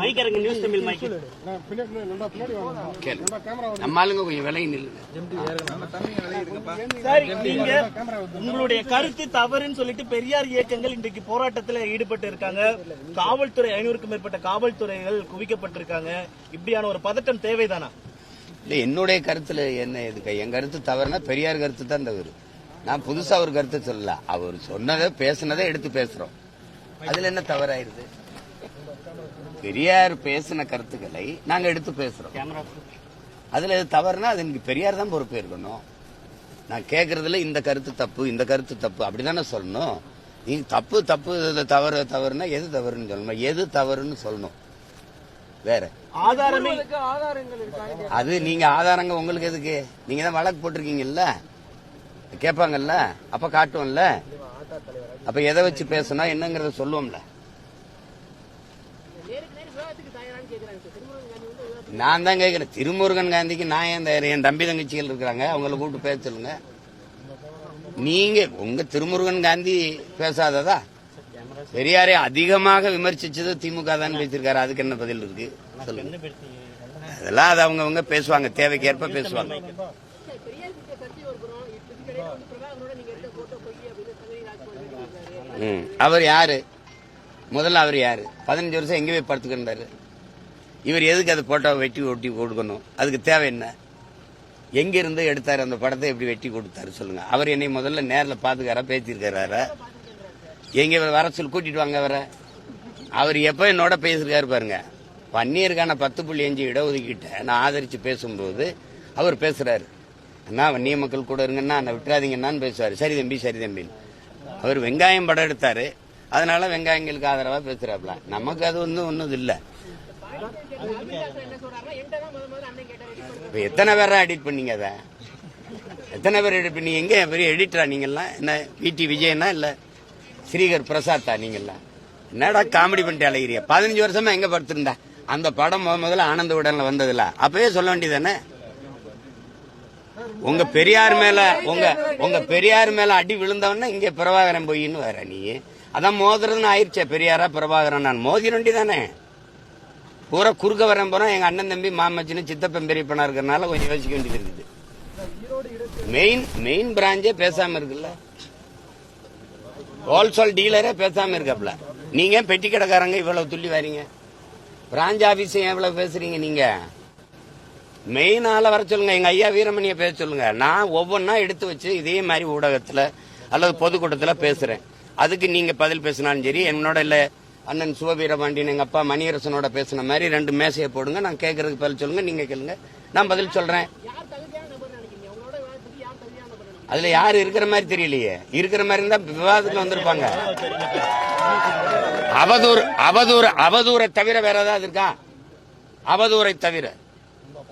Mic இறங்க news Tamil mic கேளு. நம்ம ஆளுங்க கொஞ்சம் சார் நீங்க உங்களுடைய கருத்து தவறுன்னு சொல்லிட்டு பெரியார் இயக்கங்கள் இன்றைக்கு போராட்டத்தில் ஈடுபட்டு இருக்காங்க. காவல்துறை ஐநூறுக்கும் மேற்பட்ட காவல்துறைகள் குவிக்கப்பட்டிருக்காங்க. இப்படியான ஒரு பதட்டம் தேவைதானா? இல்ல என்னுடைய கருத்துல என்ன எதுக்கு? என் கருத்து தவறுனா பெரியார் கருத்து தான் தவறு நான் புதுசா ஒரு கருத்து சொல்லல. அவர் சொன்னதை பேசுனதை எடுத்து பேசுறோம். அதுல என்ன தவறாயிருது பெரியார் பேசின கருத்துக்களை நாங்க எடுத்து பேசுறோம். கேமரா அதுல எது தவறுனா அது எனக்கு பெரியார் தான் பொறுப்பு இருக்கணும். நான் கேக்குறதுல இந்த கருத்து தப்பு இந்த கருத்து தப்பு அப்படிதானே சொல்லணும். நீங்க தப்பு தப்பு இது தவறு தவறுனா எது தவறுன்னு சொல்லணும்? எது தவறுன்னு சொல்லணும்? வேற. ஆதாரமே. அது நீங்க ஆதாரங்க உங்களுக்கு எதுக்கு? நீங்க தான் வழக்கு போட்டிருக்கீங்கல்ல? கேட்பாங்கல்ல? அப்ப காட்டுவோம்ல? அப்ப எதை வச்சு பேசணும் என்னங்கறத சொல்லுவோம்ல. நான் தான் கேட்கிறேன். திருமுருகன் காந்திக்கு நான் ஏன் தயார் என் தம்பி தங்கச்சிகள் இருக்கிறாங்க அவங்கள கூப்பிட்டு பேச சொல்லுங்க. நீங்க உங்க திருமுருகன் காந்தி பேசாததா? பெரியாரை அதிகமாக விமர்சிச்சது திமுக தான் பேசியிருக்காரு. அதுக்கு என்ன பதில் இருக்கு? சொல்லுங்க. அதெல்லாம் அது அவங்கவுங்க பேசுவாங்க. தேவைக்கேற்ப பேசுவாங்க. ம். அவர் யாரு? முதல்ல அவர் யாரு? பதினஞ்சு வருஷம் எங்கே போய் படுத்துக்கிட்டாரு இவர் எதுக்கு அந்த போட்டோவை வெட்டி ஒட்டி கொடுக்கணும் அதுக்கு தேவை என்ன? எங்கிருந்து எடுத்தார் அந்த படத்தை எப்படி வெட்டி கொடுத்தாரு சொல்லுங்க. அவர் என்னை முதல்ல நேரில் பாத்துக்காரா பேசியிருக்காரு எங்க வர சொல்லி கூட்டிட்டு வாங்க வர அவர் எப்போ என்னோட பேசியிருக்காரு பாருங்க. வன்னியருக்கான பத்து புள்ளி அஞ்சு இடஒதுக்கீட்டை நான் ஆதரிச்சு பேசும்போது அவர் பேசுறாரு. அண்ணா வன்னிய மக்கள் கூட இருங்கன்னா நான் விட்டுறாதீங்கன்னான்னு பேசுவார். சரி தம்பி சரி தம்பின்னு அவர் வெங்காயம் படம் எடுத்தாரு. அதனால வெங்காயங்களுக்கு ஆதரவா பேசுறாப்ல. நமக்கு அது ஒன்றும் ஒன்றும் இல்லை. இப்ப எத்தனை பேரா எடிட் பண்ணீங்க அதை? எத்தனை பேர் எடிட் பண்ணி எங்க பெரிய எடிட்டரா நீங்கெல்லாம் என்ன பிடி விஜயனா இல்ல? ஸ்ரீகர் பிரசாத்தா நீங்கெல்லாம் என்னடா காமெடி பண்ணிட்டு அலைகிறிய பதினஞ்சு வருஷமா எங்க படுத்திருந்தா? அந்த படம் முத முதல்ல ஆனந்த உடனில் வந்ததுல. அப்பவே சொல்ல வேண்டியதானே உங்க பெரியார் மேல உங்க உங்க பெரியார் மேல அடி விழுந்தவன இங்க பிரபாகரன் போயின்னு வர நீ. அதான் மோதுறதுன்னு ஆயிடுச்சே பெரியாரா பிரபாகரன். நான் மோதிர வேண்டியதானே பூரா குறுக்க வரேன் போறோம் எங்க அண்ணன் தம்பி மாமச்சின்னு சித்தப்பன் பெரியப்பனா இருக்கிறனால கொஞ்சம் யோசிக்க வேண்டியது இருக்குது. மெயின் மெயின் பிராஞ்சே பேசாம இருக்குல்ல? ஹோல்சேல் டீலரே பேசாம இருக்காப்ல. நீங்க பெட்டி கடைக்காரங்க இவ்வளவு துள்ளி வரீங்க? பிராஞ்ச் ஆபீஸ் எவ்வளவு பேசுறீங்க நீங்க? மெயின் ஆள வர சொல்லுங்க எங்க ஐயா வீரமணிய பேச சொல்லுங்க. நான் ஒவ்வொன்னா எடுத்து வச்சு இதே மாதிரி ஊடகத்துல அல்லது பொதுக்கூட்டத்துல பேசுறேன். அதுக்கு நீங்க பதில் பேசினாலும் சரி என்னோட இல்ல அண்ணன் சிவவீரபாண்டியன் எங்க அப்பா மணியரசனோட பேசின மாதிரி ரெண்டு மேசையை போடுங்க. நான் கேட்கறதுக்கு பதில் சொல்லுங்க நீங்க கேளுங்க. நான் பதில் சொல்றேன். அதுல யாரு இருக்கிற மாதிரி தெரியலையே. இருக்கிற மாதிரி இருந்தா விவாதத்துக்கு வந்திருப்பாங்க. அவதூறு அவதூறு அவதூரை தவிர வேற ஏதாவது இருக்கா? அவதூரை தவிர.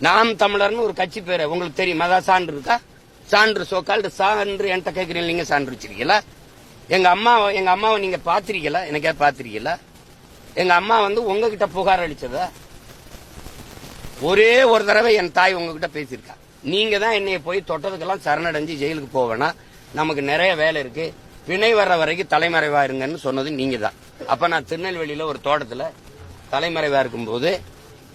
நாம் தமிழர்னு ஒரு கட்சி பேரு. உங்களுக்கு தெரியும். அதான் சான்று இருக்கா? சான்று சோக்கால் சான்று என்கிட்ட கேட்கறீங்க நீங்க சான்று வச்சிருக்கீங்களா? எங்க அம்மா எங்க அம்மாவை நீங்க பாத்திருக்கீங்களா எனக்கே பாத்திருக்கீங்களா எங்க அம்மா வந்து உங்ககிட்ட புகார் அளிச்சதா? ஒரே ஒரு தடவை என் தாய் உங்ககிட்ட பேசியிருக்கா. நீங்க தான் என்னைய போய் தொட்டதுக்கெல்லாம் சரணடைஞ்சு ஜெயிலுக்கு போவேனா நமக்கு நிறைய வேலை இருக்கு. பிணை வர்ற வரைக்கும் தலைமறைவா இருங்கன்னு சொன்னது நீங்க தான் அப்ப நான் திருநெல்வேலியில ஒரு தோட்டத்துல தலைமறைவா இருக்கும்போது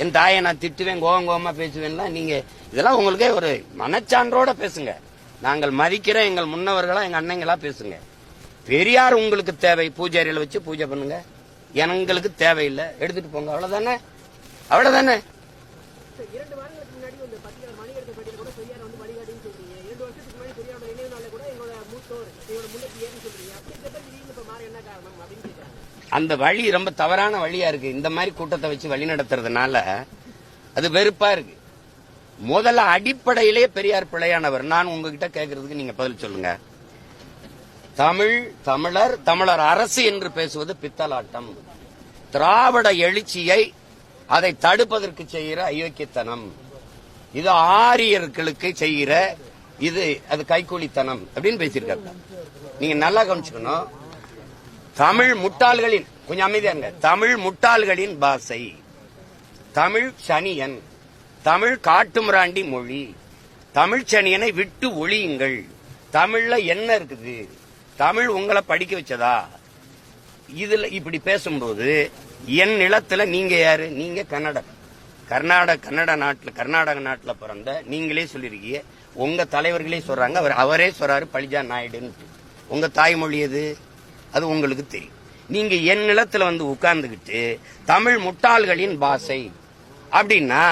என் தாயை நான் திட்டுவேன் கோவம் கோவமா பேசுவேன்லாம் நீங்க இதெல்லாம் உங்களுக்கே ஒரு மனச்சான்றோட பேசுங்க. நாங்கள் மதிக்கிற எங்கள் முன்னவர்களா எங்க அண்ணங்களா பேசுங்க. பெரியார் உங்களுக்கு தேவை பூஜாரியில் வச்சு பூஜை பண்ணுங்க. எங்களுக்கு தேவையில்லை எடுத்துட்டு போங்க. அவ்வளவுதானே? அவ்வளவுதானே? அந்த வழி ரொம்ப தவறான வழியா இருக்கு. இந்த மாதிரி கூட்டத்தை வச்சு வழி நடத்துறதுனால அது வெறுப்பா இருக்கு. முதல்ல அடிப்படையிலே பெரியார் பிழையானவர் நான் உங்ககிட்ட கேட்கறதுக்கு நீங்க பதில் சொல்லுங்க. தமிழ் தமிழர் தமிழர் அரசு என்று பேசுவது பித்தலாட்டம். திராவிட எழுச்சியை அதை தடுப்பதற்கு செய்கிற அயோக்கியத்தனம். இது ஆரியர்களுக்கு செய்கிற இது அது கைக்கூலித்தனம் அப்படின்னு பேசியிருக்காங்க நீங்க நல்லா கவனிச்சுக்கணும். தமிழ் முட்டாள்களின் கொஞ்சம் அமைதியாங்க தமிழ் முட்டாள்களின் பாசை தமிழ் சனியன். தமிழ் காட்டுமிராண்டி மொழி. தமிழ் சனியனை விட்டு ஒழியுங்கள். தமிழ்ல என்ன இருக்குது? தமிழ் உங்களை படிக்க வச்சதா? இதுல இப்படி பேசும்போது என் நிலத்துல நீங்க யாரு? நீங்க கன்னடம் கர்நாடக கன்னட நாட்டுல கர்நாடக நாட்டுல பிறந்த நீங்களே சொல்லிருக்கீங்க. உங்க தலைவர்களே சொல்றாங்க. அவர் அவரே சொல்றாரு பழிஜா நாயுடுன்னு உங்க தாய்மொழி எது? அது உங்களுக்கு தெரியும். நீங்க என் நிலத்துல வந்து உட்கார்ந்துகிட்டு தமிழ் முட்டாள்களின் பாஷை. அப்படின்னா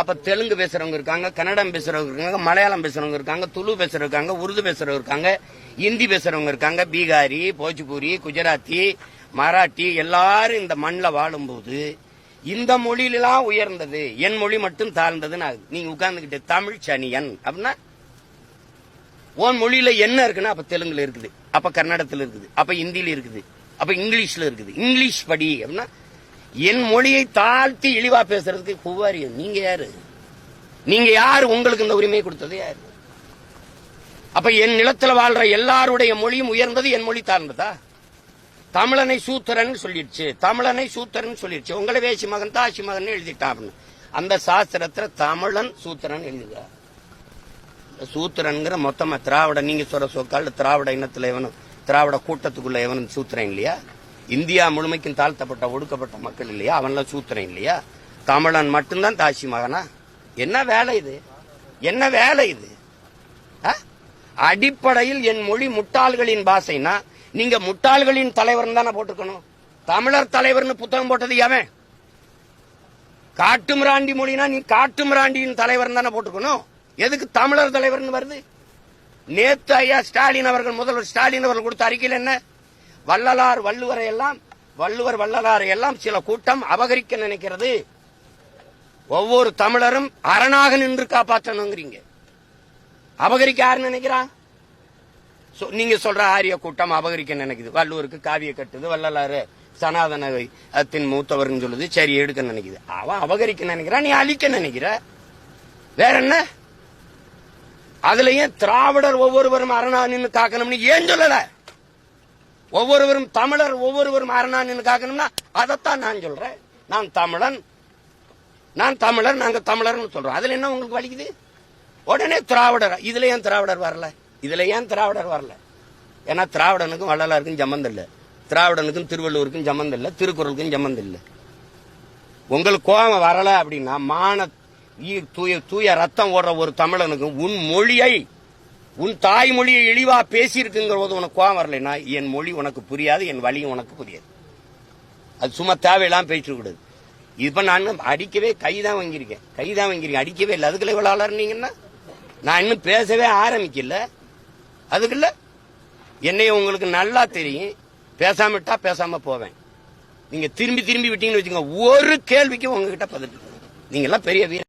அப்ப தெலுங்கு பேசுறவங்க இருக்காங்க கன்னடம் பேசுறவங்க இருக்காங்க மலையாளம் பேசுறவங்க இருக்காங்க துளு பேசுறவங்க இருக்காங்க உருது பேசுறவங்க இருக்காங்க ஹிந்தி பேசுறவங்க இருக்காங்க பீகாரி போஜ்பூரி குஜராத்தி மராட்டி எல்லாரும் இந்த மண்ணில் வாழும்போது இந்த மொழியிலாம் உயர்ந்தது என் மொழி மட்டும் தாழ்ந்ததுன்னு நீங்க உட்கார்ந்துகிட்டு தமிழ் சனியன் அப்படின்னா உன் மொழியில என்ன இருக்குன்னா அப்ப தெலுங்குல இருக்குது. அப்ப கன்னடத்தில் இருக்குது அப்ப ஹிந்தில இருக்குது அப்ப இங்கிலீஷ்ல இருக்குது. இங்கிலீஷ் படி அப்படின்னா என் மொழியை தாழ்த்தி இழிவா பேசுறதுக்கு குவாரியம் நீங்க யாரு? நீங்க யாரு? உங்களுக்கு இந்த உரிமையை கொடுத்தது யாரு? அப்ப என் நிலத்துல வாழ்ற எல்லாருடைய மொழியும் உயர்ந்தது என் மொழி தாழ்ந்ததா? தமிழனை சூத்திரன் சொல்லிடுச்சு. தமிழனை சூத்திரன் சொல்லிடுச்சு. உங்களை வேசி மகன் தாசி மகன் எழுதிட்டான் அந்த சாஸ்திரத்துல தமிழன் சூத்திரன் எழுதுகிறார். சூத்திரன்கிற மொத்தமா திராவிட நீங்க சொல்ற சொக்கால் திராவிட இனத்துல எவனும் திராவிட கூட்டத்துக்குள்ள எவனும் சூத்திரன் இல்லையா? இந்தியா முழுமைக்கும் தாழ்த்தப்பட்ட ஒடுக்கப்பட்ட மக்கள் இல்லையா? அவன்லாம் சூத்திரன் இல்லையா? தமிழன் மட்டும்தான் தாசி மகனா? என்ன வேலை இது? என்ன வேலை இது? ஆ? அடிப்படையில் என் மொழி முட்டாள்களின் பாசைனா நீங்க முட்டாள்களின் தலைவர் தானே போட்டுக்கணும் தமிழர் தலைவர்னு புத்தகம் போட்டது எவன்? காட்டுமிராண்டி மொழினா நீ காட்டுமிராண்டியின் தலைவர் தானே போட்டுக்கணும் எதுக்கு தமிழர் தலைவர்னு வருது? நேத்து ஐயா ஸ்டாலின் அவர்கள் முதல்வர் ஸ்டாலின் அவர்கள் கொடுத்த அறிக்கையில் என்ன? வள்ளலார் வள்ளுவரை எல்லாம் வள்ளுவர் வள்ளலாரை எல்லாம் சில கூட்டம் அபகரிக்க நினைக்கிறது. ஒவ்வொரு தமிழரும் அரணாக நின்று காப்பாற்றணுங்கிறீங்க. அபகரிக்க யாரு நினைக்கிறா? நீங்க சொல்ற ஆரிய கூட்டம் அபகரிக்க நினைக்குது. வள்ளுவருக்கு காவிய கட்டுது வள்ளலாறு சனாதனத்தின் மூத்தவர்னு சொல்லுது சரி எடுக்க நினைக்குது. அவன் அபகரிக்க நினைக்கிறான் நீ அழிக்க நினைக்கிற. வேற என்ன? அதுல ஏன் திராவிடர் ஒவ்வொருவரும் அரணா நின்று காக்கணும்னு ஏன் சொல்லல? ஒவ்வொருவரும் தமிழர் ஒவ்வொருவரும் அரணா நின்று காக்கணும்னா அதைத்தான் நான் சொல்றேன். நான் தமிழன். நான் தமிழர் நாங்க தமிழர்னு சொல்றோம். அதுல என்ன உங்களுக்கு வலிக்குது? உடனே திராவிடர் இதுல ஏன் திராவிடர் வரல? இதுல ஏன் திராவிடர் வரல? ஏன்னா திராவிடனுக்கும் வள்ளலாருக்கும் சம்மந்தம் இல்லை. திராவிடனுக்கும் திருவள்ளுவருக்கும் சம்மந்தம் இல்லை திருக்குறளுக்கும் சம்மந்தம் இல்லை. உங்களுக்கு கோபம் வரல அப்படின்னா மான தூய தூய ரத்தம் ஓடுற ஒரு தமிழனுக்கு உன் மொழியை உன் தாய்மொழியை இழிவா பேசியிருக்குங்கிற போது உனக்கு கோவம் வரலைன்னா என் மொழி உனக்கு புரியாது என் வழியும் உனக்கு புரியாது. அது சும்மா தேவையில்லாம பேசிட்டு கூடாது இப்ப நான் அடிக்கவே கைதான் வாங்கியிருக்கேன். கைதான் வாங்கியிருக்கேன். அடிக்கவே இல்லை. அதுக்குள்ள இவ்வளவு அலர்னீங்கன்னா நான் இன்னும் பேசவே ஆரம்பிக்கல. அதுக்குள்ள என்னைய உங்களுக்கு நல்லா தெரியும். பேசாம விட்டா பேசாம போவேன். நீங்க திரும்பி திரும்பி விட்டீங்கன்னு வச்சுக்கோங்க. ஒரு கேள்விக்கு உங்ககிட்ட பதில் நீங்க எல்லாம் பெரிய வீர